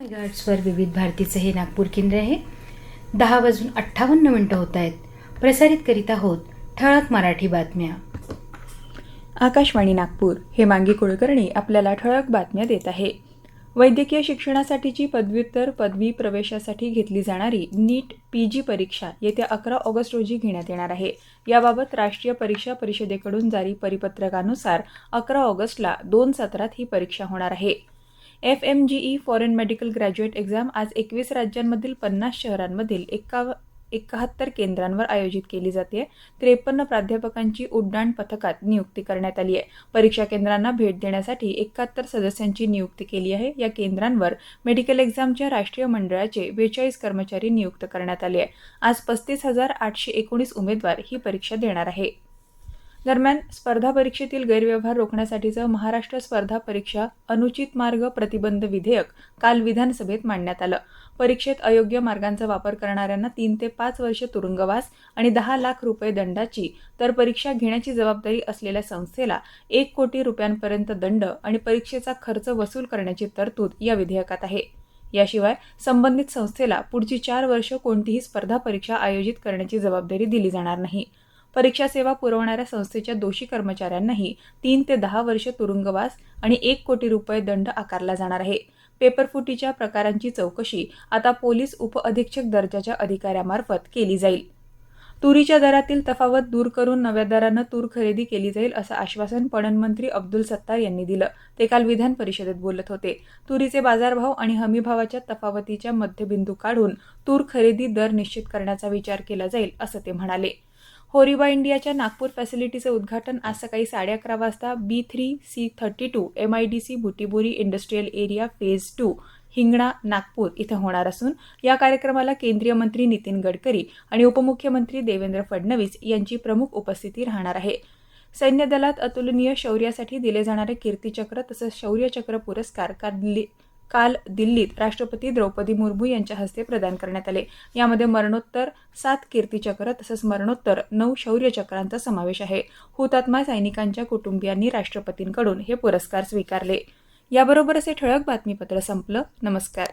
गार्ड्सवर विविध भारतीचं हे नागपूर केंद्र आहे. दहा वाजून अठ्ठावन्न मिनटं होत आहेत. प्रसारित करीत आहोत ठळक मराठी बातम्या. आकाशवाणी नागपूर हे मांगी कुलकर्णी आपल्याला ठळक बातम्या देत आहे. वैद्यकीय शिक्षणासाठीची पदव्युत्तर पदवी प्रवेशासाठी घेतली जाणारी नीट पी जी परीक्षा येत्या अकरा ऑगस्ट रोजी घेण्यात येणार आहे. याबाबत राष्ट्रीय परीक्षा परिषदेकडून जारी परिपत्रकानुसार अकरा ऑगस्टला दोन सत्रात ही परीक्षा होणार आहे. F M G E foreign medical graduate exam आज एकवीस राज्यांमधील पन्नास शहरांमधील एकाव एकाहत्तर केंद्रांवर आयोजित केली जाते. त्रेपन्न प्राध्यापकांची उड्डाण पथकात नियुक्ती करण्यात आली आहे. परीक्षा केंद्रांना भेट देण्यासाठी एकाहत्तर सदस्यांची नियुक्ती केली आहे. या केंद्रांवर मेडिकल एक्झामच्या राष्ट्रीय मंडळाचे बेचाळीस कर्मचारी नियुक्त करण्यात आले आहे. आज पस्तीस हजार आठशे एकोणीस उमेदवार ही परीक्षा देणार आहे. दरम्यान स्पर्धा परीक्षेतील गैरव्यवहार रोखण्यासाठीचं महाराष्ट्र स्पर्धा परीक्षा अनुचित मार्ग प्रतिबंध विधेयक काल विधानसभेत मांडण्यात आलं. परीक्षेत अयोग्य मार्गांचा वापर करणाऱ्यांना तीन ते पाच वर्ष तुरुंगवास आणि दहा लाख रुपये दंडाची तर परीक्षा घेण्याची जबाबदारी असलेल्या संस्थेला एक कोटी रुपयांपर्यंत दंड आणि परीक्षेचा खर्च वसूल करण्याची तरतूद या विधेयकात आहे. याशिवाय संबंधित संस्थेला पुढची चार वर्ष कोणतीही स्पर्धा परीक्षा आयोजित करण्याची जबाबदारी दिली जाणार नाही. परीक्षा सेवा पुरवणाऱ्या संस्थेच्या दोषी कर्मचाऱ्यांनाही तीन ते दहा वर्ष तुरुंगवास आणि एक कोटी रुपये दंड आकारला जाणार आहे. पेपरफुटीच्या प्रकारांची चौकशी आता पोलीस उपअधीक्षक दर्जाच्या अधिकाऱ्यामार्फत केली जाईल. तुरीच्या दरातील तफावत दूर करून नव्या दरानं तूर खरेदी केली जाईल असं आश्वासन पणन मंत्री अब्दुल सत्तार यांनी दिलं. ते काल विधान परिषदेत बोलत होते. तुरीचे बाजारभाव आणि हमीभावाच्या तफावतीच्या मध्यबिंदू काढून तूर खरेदी दर निश्चित करण्याचा विचार केला जाईल असं ते म्हणाले. होरिबा इंडियाच्या नागपूर फॅसिलिटीचं उद्घाटन आज सकाळी साडे अकरा वाजता B three C thirty two M I D C Butibori industrial area phase two Hingna Nagpur इथं होणार असून या कार्यक्रमाला केंद्रीय मंत्री नितीन गडकरी आणि उपमुख्यमंत्री देवेंद्र फडणवीस यांची प्रमुख उपस्थिती राहणार आहे. सैन्य दलात अतुलनीय शौर्यासाठी दिले जाणारे कीर्तीचक्र तसंच शौर्यचक्र पुरस्कार काल काल दिल्लीत राष्ट्रपती द्रौपदी मुर्मू यांच्या हस्ते प्रदान करण्यात आले. यामध्ये मरणोत्तर सात कीर्तीचक्र तसंच मरणोत्तर नऊ शौर्यचक्रांचा समावेश आहे. हुतात्मा सैनिकांच्या कुटुंबियांनी राष्ट्रपतींकडून हे पुरस्कार स्वीकारले. याबरोबरच हे ठळक बातमीपत्र संपलं. नमस्कार.